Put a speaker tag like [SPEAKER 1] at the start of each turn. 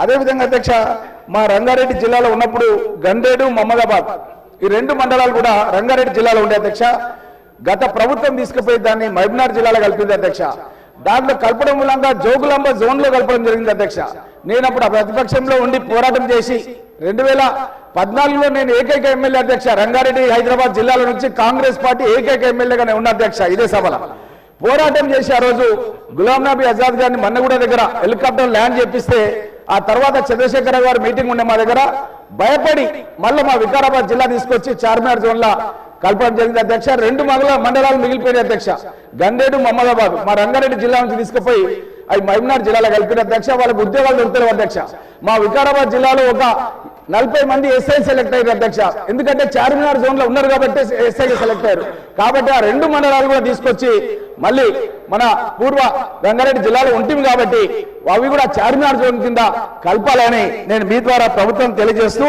[SPEAKER 1] అదేవిధంగా అధ్యక్ష మా రంగారెడ్డి జిల్లాలో ఉన్నప్పుడు గండేడు మమ్మదాబాద్ ఈ రెండు మండలాలు కూడా రంగారెడ్డి జిల్లాలో ఉండే అధ్యక్ష. గత ప్రభుత్వం తీసుకుపోయి దాన్ని మహబూబ్నగర్ జిల్లాలో కలిపింది అధ్యక్ష. దాంట్లో కలపడం మూలంగా జోగులాంబ జోన్లో కలపడం జరిగింది అధ్యక్ష. నేను అప్పుడు ప్రతిపక్షంలో ఉండి పోరాటం చేసి రెండు వేల పద్నాలుగులో నేను ఏకైక ఎమ్మెల్యే అధ్యక్ష. రంగారెడ్డి హైదరాబాద్ జిల్లాల నుంచి కాంగ్రెస్ పార్టీ ఏకైక ఎమ్మెల్యేగా ఉన్న అధ్యక్ష ఇదే సభలో. పోరాటం చేసి ఆ రోజు గులాం నబీ ఆజాద్ గారిని మన్నగూడ దగ్గర హెలికాప్టర్ ల్యాండ్ చేపిస్తే ఆ తర్వాత చంద్రశేఖర గారు మీటింగ్ ఉండే మా దగ్గర భయపడి మళ్ళీ మా వికారాబాద్ జిల్లా తీసుకొచ్చి చార్మినార్ జోన్ లా కలపడం జరిగింది. అధ్యక్ష రెండు మండల మండలాలు మిగిలిపోయిన అధ్యక్ష. గండేడు మహమ్మదాబాద్ మా రంగారెడ్డి జిల్లా నుంచి తీసుకుపోయి అవి మహబూబ్నగర్ జిల్లాలో కలిపిన అధ్యక్ష వాళ్ళకి ఉద్యోగాలు దొరుకుతారు అధ్యక్ష. మా వికారాబాద్ జిల్లాలో ఒక నలభై మంది ఎస్ఐ సెలెక్ట్ అయ్యారు అధ్యక్ష. ఎందుకంటే చార్మినార్ జోన్లో ఉన్నారు కాబట్టి ఎస్ఐ సెలెక్ట్ అయ్యారు. కాబట్టి ఆ రెండు మండలాలు కూడా తీసుకొచ్చి మళ్ళీ మన పూర్వ రంగారెడ్డి జిల్లాలో ఉంటుంది కాబట్టి అవి కూడా చార్మినార్ జోన్ కింద కలపాలని నేను మీ ద్వారా ప్రభుత్వం తెలియజేస్తూ